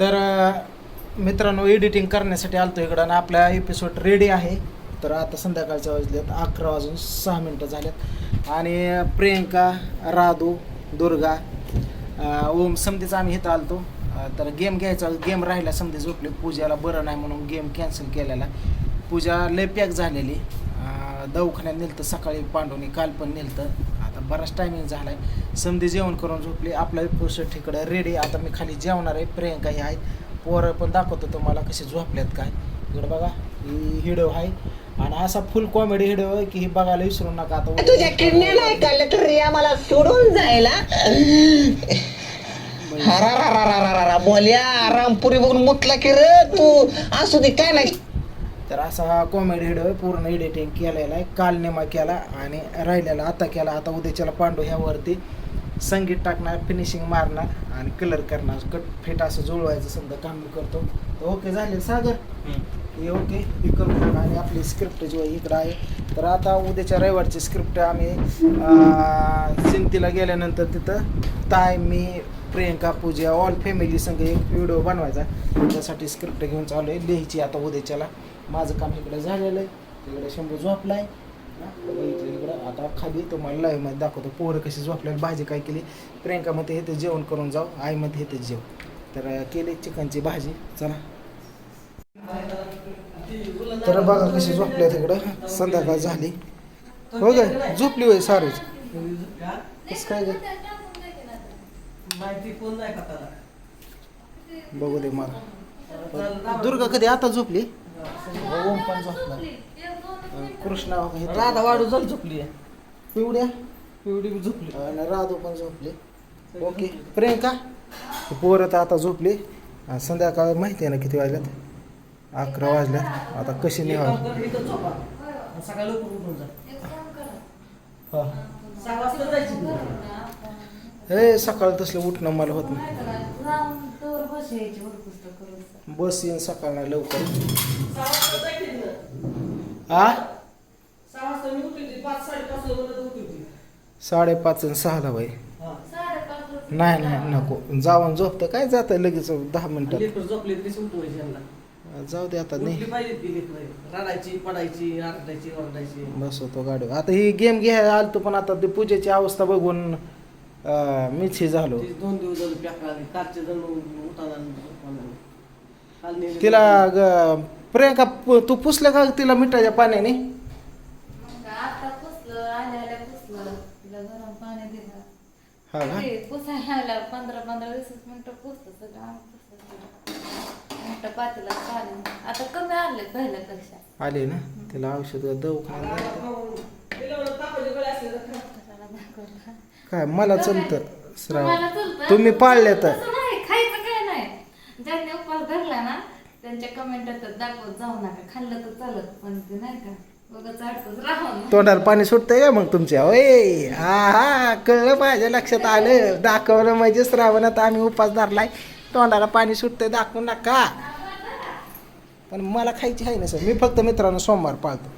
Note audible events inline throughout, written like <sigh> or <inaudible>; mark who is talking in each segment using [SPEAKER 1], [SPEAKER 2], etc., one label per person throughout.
[SPEAKER 1] तर मित्रांनो एडिटिंग करण्यासाठी आलतो इकडं आणि आपला एपिसोड रेडी आहे. तर आता संध्याकाळच्या वाजल्यात अकरा वाजून सहा मिनटं झाल्यात आणि प्रियंका राधू दुर्गा ओम समधीचा आम्ही इथं आलतो. तर गेम घ्यायचा गेम राहिला समधी झोपली. पूजाला बरं नाही म्हणून गेम कॅन्सल केलेला. पूजा लय पॅक झालेली. दवाखान्यात नेलतं सकाळी पांडवनी काल पण नेलतं. बराच टायमिंग झाला आहे समधी जेवण करून झोपली आपला एपिसोड इकडं रेडी आता मी खाली जेवणार आहे. प्रियंका ही आहे. पोरं पण दाखवतो तुम्हाला कसे झोपल्यात काय. इकडं बघा ही हिडो आहे. आणि असा फुल कॉमेडी हिडो आहे की ही बघायला विसरू नका. आता
[SPEAKER 2] तुझ्या किडनी नाही काढल्या तर रिया मला सोडून जायला. बोल्या रामपुरी बघून मुतला की रे तू. असू दे काय नाही.
[SPEAKER 1] तर असा हा कॉमेडी हिडो आहे पूर्ण एडिटिंग केलेला आहे. काल नेमा केला आणि राहिलेला आता केला. आता उद्याच्याला पांडू ह्यावरती संगीत टाकणार फिनिशिंग मारणार आणि कलर करणार. कट फेट असं जुळवायचं समजा काम करतो. तर ओके झाले सागर. हे ओके हे करून आणि आपली स्क्रिप्ट जी आहे इकडं आहे. तर आता उद्याच्या रविवारची स्क्रिप्ट आम्ही सिंतीला गेल्यानंतर तिथं ताय मी प्रियंका पूजा ऑल फॅमिली संग एक व्हिडिओ बनवायचा. त्यासाठी स्क्रिप्ट घेऊन चालू आहे. लिहायची आता उद्याच्याला. माझं काम इकडे झालेलं आहे. तिकडे शंभू झोपला आहे इकडं आता खाली तुम्हाला live मध्ये दाखवतो पोरं कशी झोपल्याला भाजी काय केली? प्रियंका मध्ये येते जेवण करून जाऊ आईमध्ये येते जेव. तर केली चिकनची भाजी. चला. तर बघा कशी झोपल्या तिकडं संध्याकाळ झाली. हो ग झोपली होय सारेच कसं काय बघू दे मला. दुर्गा कधी आता झोपली? ओम पण झोपला. कृष्णा हो?
[SPEAKER 3] राधा वाढू जल झोपली.
[SPEAKER 1] पिवड्या?
[SPEAKER 3] एवढी बी झोपली.
[SPEAKER 1] आणि राधू पण झोपली. ओके. प्रियंका? पोरं तर आता झोपली. संध्याकाळ माहिती आहे ना किती वाजल्यात? अकरा वाजल्यात आता कशी
[SPEAKER 3] एक
[SPEAKER 1] निघा
[SPEAKER 3] काम कर, इथं झोपा. आणि सकाळी लवकर उठून जा.
[SPEAKER 1] हा.
[SPEAKER 3] सहा वाजता जायची तू.
[SPEAKER 1] हे सकाळ तसलं उठणं मला होत नाही. बस येईन सकाळ नाही लवकर.
[SPEAKER 3] सहा वाजता जायची ना.
[SPEAKER 1] आ?
[SPEAKER 3] सहा वाजता मी उठली होती. पाच साडेपाच उठली होती.
[SPEAKER 1] आणि सहाला बाई.
[SPEAKER 3] हा.
[SPEAKER 1] नाही नाही नको. जाऊन झोपतं. काय जातं लगेच दहा मिनिटात
[SPEAKER 3] लेकरं झोपली तरी उठवायची यांना.
[SPEAKER 1] जाऊ दे आता
[SPEAKER 3] उठली
[SPEAKER 1] नाही
[SPEAKER 3] पाहिजे ती लेकरं. रडायची पडायची आरडायची ओरडायची.
[SPEAKER 1] बसवतो गाडी आता ही गेम घ्यायला आलतो पण आता ती पूजेची अवस्था बघून मीच हे झालो.
[SPEAKER 3] ती दोन दिवस झाले जण
[SPEAKER 1] तिला ग- प्रियंका पु- तू पुसलं का तिला मिठाच्या पाण्याने?
[SPEAKER 4] आता पुसलं आल्या आल्या पुसलं. तिला गरम पाणी दिलं.
[SPEAKER 1] हा का?
[SPEAKER 4] ते पुसायला आल्या पंधरा पंधरा वीस वीस मिनिटं पुसतं सगळं आम्ही पुसलं सगळं. मोठं पातेलं चालेल आता कमी आले पहिल्यापेक्षा.
[SPEAKER 1] आले ना? तिला औषध दवाखान्यात
[SPEAKER 4] दाखवलं?
[SPEAKER 1] काय? मला चलतं श्राव
[SPEAKER 4] तुम्हाला चलतं?
[SPEAKER 1] तुम्ही पाळले तर.
[SPEAKER 4] तसं नाही खायचं काय नाही. ज्यांनी उपवास धरला ना त्यांच्या कमेंट येतात दाखवत जाऊ नका. खाल्लं तर चालत पण ते नाही का? बघत अडकत राहून.
[SPEAKER 1] तोंडाला पाणी सुटतंय का मग तुमच्या? ओय हा हा कळलं पाहिजे लक्षात आलं. दाखवलं म्हणजे श्रावणात आम्ही उपास धरलाय. तोंडाला पाणी सुटतंय दाखवू नका. पण मला खायची आहे ना सर. मी फक्त मित्रांनो सोमवार पाळतो.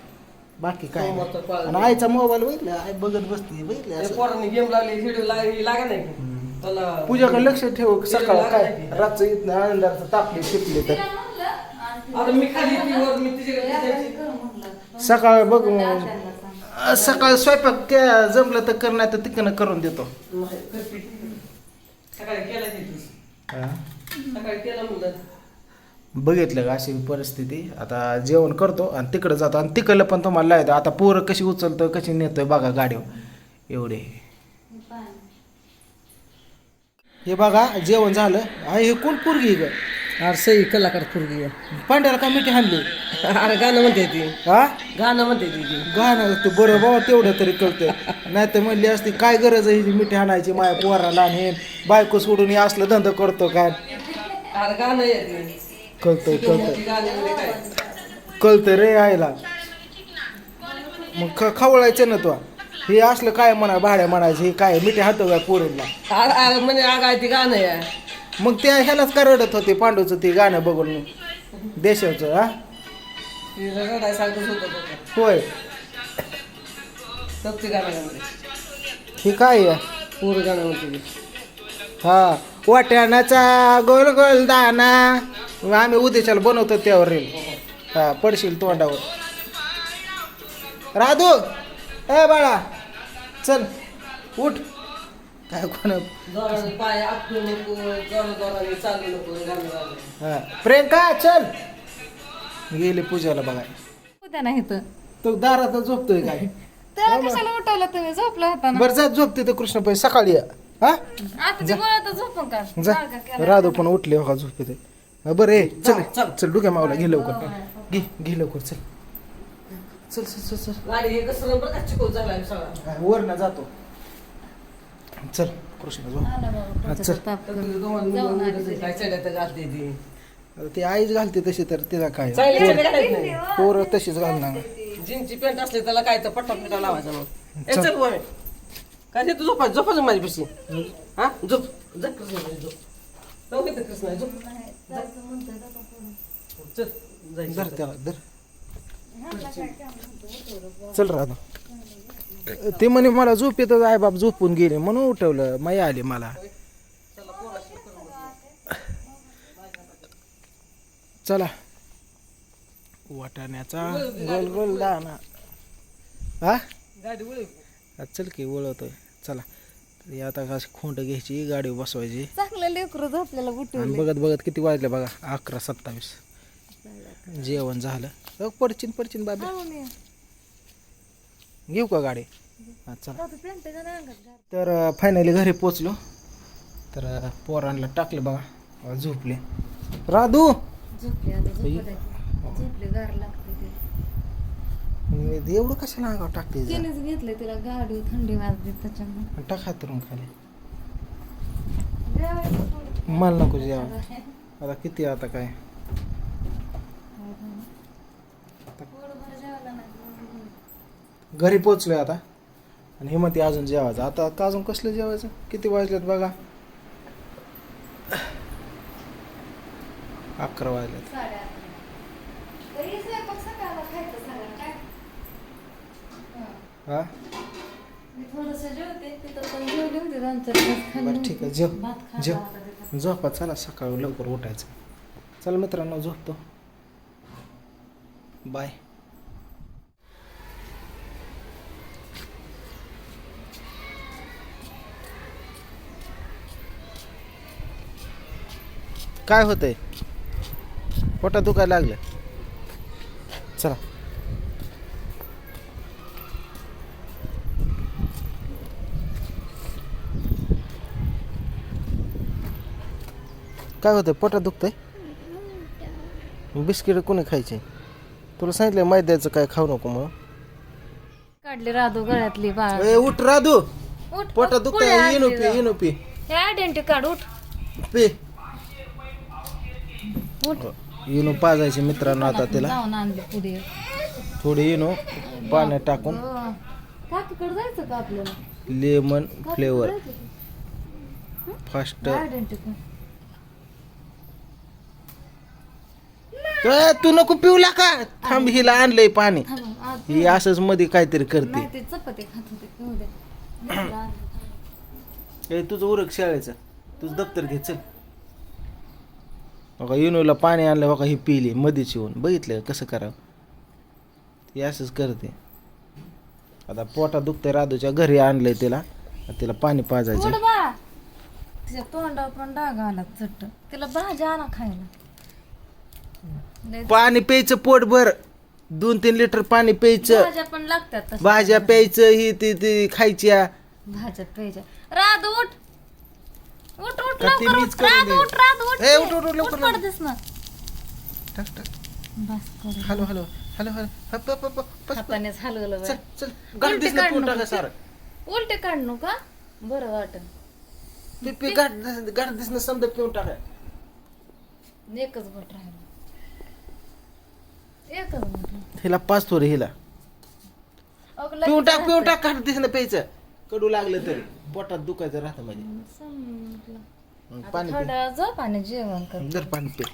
[SPEAKER 1] बाकी काय नाही. आणि आईचा मोबाईल बघितला आई बघत बसते बघितले
[SPEAKER 3] त्या
[SPEAKER 1] असं
[SPEAKER 3] पोरांनी गेम लागली व्हिडिओ लागली लागा नाही का? त्याला
[SPEAKER 1] पूजाकडे लक्ष ठेव सकाळ काय
[SPEAKER 3] नाही.
[SPEAKER 1] रातचं इथनं आनंदाचं तापली टिपली तर
[SPEAKER 3] आता मी खाली वर मी तिच्याकडे जायची.
[SPEAKER 1] सकाळ बघ. अं, सकाळ स्वयंपाक त्या जमलं तर कर नाही तर तिकडनं करून देतो
[SPEAKER 3] नाही, करते. सकाळी केला की तू.
[SPEAKER 1] हा.
[SPEAKER 3] सकाळी केला म्हणलं
[SPEAKER 1] बघितलं का अशी परिस्थिती? आता जेवण करतो आणि तिकडं जातो आणि तिकडलं पण तुम्हाला लावतो. आता पोरं कशी उचलतं कशी नेतोय बघा गाडीवर. एवढे. हे बघा जेवण झालं. आहे हे कोण पोरगी ग?
[SPEAKER 3] अरे सई कलाकार पोरगी आहे.
[SPEAKER 1] पांड्याला का मिठी हाणली?
[SPEAKER 3] अरे गाणं म्हणते ती.
[SPEAKER 1] हा?
[SPEAKER 3] गाणं म्हणते ती ती.
[SPEAKER 1] गाणं ते बरं बाबा तेवढं तरी कळतं नाही तर म्हणली असती काय गरज आहे हिची मिठी हाणायची? माया पोराला आणि हे बायको सोडून हे असलं धंदा करतो काय
[SPEAKER 3] अरे गाणं येते
[SPEAKER 1] कळतंय कळतंय.
[SPEAKER 3] गाणं म्हणजे काय
[SPEAKER 1] कळतं रे आईला मग ख खवळायचं ना तो. हे असलं काय म्हणा भाड्या म्हणायचं हे काय मिठी हातो काय
[SPEAKER 3] अरे म्हणजे आगाय ती गाणं आहे.
[SPEAKER 1] मग त्या ह्यालाच का रडत होते पांडूचं ते गाणं बघून देशाचं हा?
[SPEAKER 3] रडाय होतं.
[SPEAKER 1] होय.
[SPEAKER 3] तर ती
[SPEAKER 1] हे काय आहे?
[SPEAKER 3] पोरं.
[SPEAKER 1] हा. वाट्यानाचा गोल गोल दाना आम्ही उद्याच्याला बनवतो त्यावर रील. हा पडशील तोंडावर. राधू ए बाळा चल उठ. काय कोण? हा. प्रियंका चल. गेले पूजाला
[SPEAKER 4] उद्या नाही तर.
[SPEAKER 1] तो दारात झोपतोय काय? <laughs>
[SPEAKER 4] त्याला कशाला उठवलं तुम्ही? झोपला होता ना.
[SPEAKER 1] बरं जा झोपते तर कृष्ण पै सकाळी या. हा?
[SPEAKER 4] आता ते गोळ्या झोपून का?
[SPEAKER 1] जा. राधू पण उठले हो का झोपते बरं ए चल
[SPEAKER 3] चल.
[SPEAKER 1] चल डुक्या मावला घे लवकर. घे घे लवकर चल. चल चल चल चल.
[SPEAKER 3] गाडी हे कसं बरं का चिकोल झालाय सगळा.
[SPEAKER 1] हा, वर ना जातो. चल कृष्ण झोप
[SPEAKER 4] आला बाबा,
[SPEAKER 1] हा, चल.
[SPEAKER 4] पोटाचा ताप
[SPEAKER 3] तर
[SPEAKER 4] कमी.
[SPEAKER 3] तुझं दोन
[SPEAKER 4] जाऊन आली
[SPEAKER 3] मुलं काय चढ्यात घालते ती.
[SPEAKER 1] आता ती आईच घालते तशी तर तिला काय?
[SPEAKER 3] चढ्या घालत नाही.
[SPEAKER 1] पोरं तशीच घालणार.
[SPEAKER 3] जीनची पॅन्ट असली त्याला काय तर पट्टा पिटा लावायचा मग. ए चल. काय ते तू झोपा झोपायचं माझी पिशी हा? झोप. झोप झोप. जाऊ कृष्ण झोप. चल जायचं
[SPEAKER 1] धर त्याला धर. चल राधा. ते म्हणे मला झोप येतच आई बाप झोपून गेले. म्हणून उठवलं माया आली मला. चला वाटाण्याचा गोल गोल दाना. हा?
[SPEAKER 3] गाडी वळव
[SPEAKER 1] हा, चल की वळवतोय. चला. आता अशी खोंड घ्यायची गाडी बसवायची.
[SPEAKER 4] चांगलं लेकरू बुटू
[SPEAKER 1] आणि बघत बघत किती वाजले बघा अकरा सत्तावीस. जेवण झालं. पडचिन पडचिन बाबा. घेऊ का गाडी? हा चला. तर फायनली घरी पोचलो तर अं, पोरांना टाकलं बघा. अं, झोपले. राधू!
[SPEAKER 4] झोपले आता झोपले.
[SPEAKER 1] मी एवढं कशाला अंगावर टाकते जा?
[SPEAKER 4] तिनेच घेतले तिला गाडी थंडी वाजते त्याच्यामुळे.
[SPEAKER 1] टाक हातरून खाली. मला नको जेवण. आता किती आता काय. घरी पोचलोय आता. आणि हिमती अजून जेवायचं. आता आता अजून कसलं जेवायचं? किती वाजलेत बघा. अकरा वाजलेत.
[SPEAKER 4] तरी स्वयंपाक सकाळला खायचं सगळं काय? हं.
[SPEAKER 1] हा
[SPEAKER 4] मी थोडंसं जेवते तिथं पण जेवले होते दोन चार तास खाल्ले
[SPEAKER 1] बरं ठीक आहे जेव जेव. झोपा चला सकाळी लवकर उठायचं. चला मित्रांनो झोपतो. बाय. काय होतंय? पोटात दुखायला लागलं. चला. काय होतंय पोटात दुखतंय? बिस्किट कोणी खायचे? तुला सांगितलं मैद्याचं काय खाऊ नको म्हणून.
[SPEAKER 4] काढली राधू गळ्यातली बाळ.
[SPEAKER 1] ए, उठ राधू.
[SPEAKER 4] उठ
[SPEAKER 1] पोटात दुखतंय इनो पी. इनो पी
[SPEAKER 4] हे आयडेंटी कार्ड उठ.
[SPEAKER 1] पी.
[SPEAKER 4] उठ.
[SPEAKER 1] इनो पाजायचे मित्रांनो आता तिला.
[SPEAKER 4] जाऊन आणली पुढे.
[SPEAKER 1] थोडी इनो पाण्यात टाकून.
[SPEAKER 4] काकीकडे जायचं का आपल्याला?
[SPEAKER 1] Lemon flavour. फास्ट.
[SPEAKER 4] कार्ड
[SPEAKER 1] तू नको पिऊला का थांब हिला आणलंय पाणी.
[SPEAKER 4] थांब, आज
[SPEAKER 1] ही असंच मध्ये काहीतरी करते.
[SPEAKER 4] नाही ते चपाती खात होते. पिऊ दे. दुसरं आणलं.
[SPEAKER 1] ए तुझं उरक शाळेचं. तुझं दप्तर घे चल. बघा इनोला पाणी आणलं बघा ही पिली मध्येच येऊन. बघितलं कसं करावं? ती असंच करते. आता पोटात दुखतंय राधूच्या घरी आणलंय तिला. आता तिला पाणी पाजायचं
[SPEAKER 4] तिच्या तोंडावर पण डाग आला चट्ट. तिला भाज्या आणा खायला.
[SPEAKER 1] पाणी प्यायचं पोटभर दोन तीन लिटर पाणी प्यायचं.
[SPEAKER 4] भाज्या पण लागतात.
[SPEAKER 1] भाज्या प्यायचं ही ती ती खायच्या.
[SPEAKER 4] भाज्यात प्यायच्या. राध उठ. उठ उठ
[SPEAKER 1] का ती
[SPEAKER 4] लवकर
[SPEAKER 1] मीच
[SPEAKER 4] उठ.
[SPEAKER 1] करून
[SPEAKER 4] राध
[SPEAKER 1] देईन?
[SPEAKER 4] उठ राध उठ.
[SPEAKER 1] ए, उठ, उठ, उठ, लवकर,
[SPEAKER 4] उठ पडतेस ना
[SPEAKER 1] टाक टाक.
[SPEAKER 4] बस करू
[SPEAKER 1] हॅलो हॅलो हॅलो हॅलो हप, हप, हप, हप,
[SPEAKER 4] हातानेच हलवलं
[SPEAKER 1] चल
[SPEAKER 4] बाई.
[SPEAKER 1] चल. गाठ
[SPEAKER 4] उलटी
[SPEAKER 1] दिसलं
[SPEAKER 4] काढ
[SPEAKER 1] पोटाला
[SPEAKER 4] नको.
[SPEAKER 1] सारं.
[SPEAKER 4] उलटे काढ नको का बरं वाटत
[SPEAKER 1] पी पी गाठ दिस- गाठ दिसणं समजा पिऊन टाकाय
[SPEAKER 4] एकच बोट राहिलं.
[SPEAKER 1] हिला पाच थोडे हिला. पिऊन टाक पिऊन. टाक गाठ दिसणं प्यायचं. कडू लागलं तरी. पोटात दुखायचं राहतं म्हणजे. पाणी
[SPEAKER 4] झोप आणि जेवण कर.
[SPEAKER 1] पी जर पाणी पी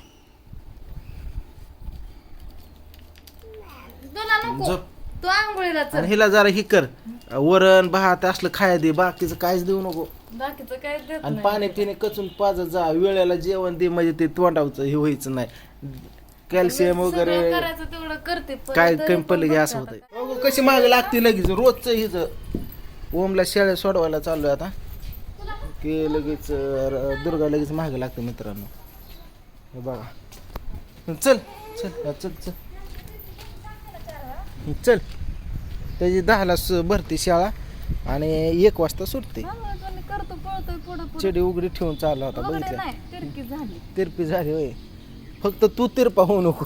[SPEAKER 4] तुला नको.
[SPEAKER 1] झोप.
[SPEAKER 4] तू आंघोळीला
[SPEAKER 1] आणि
[SPEAKER 4] चल
[SPEAKER 1] हिला जरा ही कर. वरण भात असलं खाया दे बाकीचं काहीच देऊ नको.
[SPEAKER 4] बाकीचं काय देत
[SPEAKER 1] आणि
[SPEAKER 4] नाही.
[SPEAKER 1] पाणी पिणे कचून पाजत जा. वेळेला जेवण दे म्हणजे ते तोंडावचं हे व्हायचं नाही. कॅल्शियम
[SPEAKER 4] सगळं
[SPEAKER 1] वगैरे
[SPEAKER 4] करायचं तेवढं करते पण
[SPEAKER 1] काय
[SPEAKER 4] तरी
[SPEAKER 1] कमी
[SPEAKER 4] पण
[SPEAKER 1] पडलं की असं
[SPEAKER 4] आता.
[SPEAKER 1] होतं अगो कशी मागे लागते लगेच रोजचं हिच. ओमला शाळेत सोडवायला चाललोय आता. की लगेच अं, दुर्गा लगेच मागे लागते मित्रांनो. हे बघा. चल चल हा, चल चल. चल. त्याची दहाला स- भरते शाळा आणि एक वाजता सुटते.
[SPEAKER 4] मग पण करतो पळतोय पुढं पुढं.
[SPEAKER 1] चेडी उघडी ठेवून चालला होता बघितलं?
[SPEAKER 4] नाही तिरकी झाली.
[SPEAKER 1] तिरपी झाली होय. फक्त तू तिरपा होऊ नको.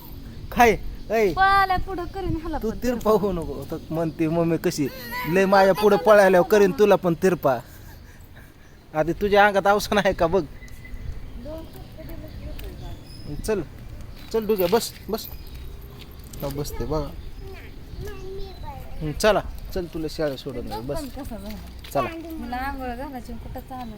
[SPEAKER 1] काय? ऐ.
[SPEAKER 4] पळाल्या पुढं करीन ह्याला
[SPEAKER 1] तू
[SPEAKER 4] पण
[SPEAKER 1] तिरपा होऊ नको. तर म्हणते मम्मी कशी? लय माझ्या पुढे पळायल्यावर करीन तुला पण तिरपा आधी तुझ्या अंगात अवसान आहे का बघ. चल चल डुग्या बस बस. हा, बसते बघा. हं, चला चल तुला शाळेत सोडून बस.
[SPEAKER 4] पण कसा झाला?
[SPEAKER 1] चला.
[SPEAKER 4] मला आंघोळ घालायची कुठं चालू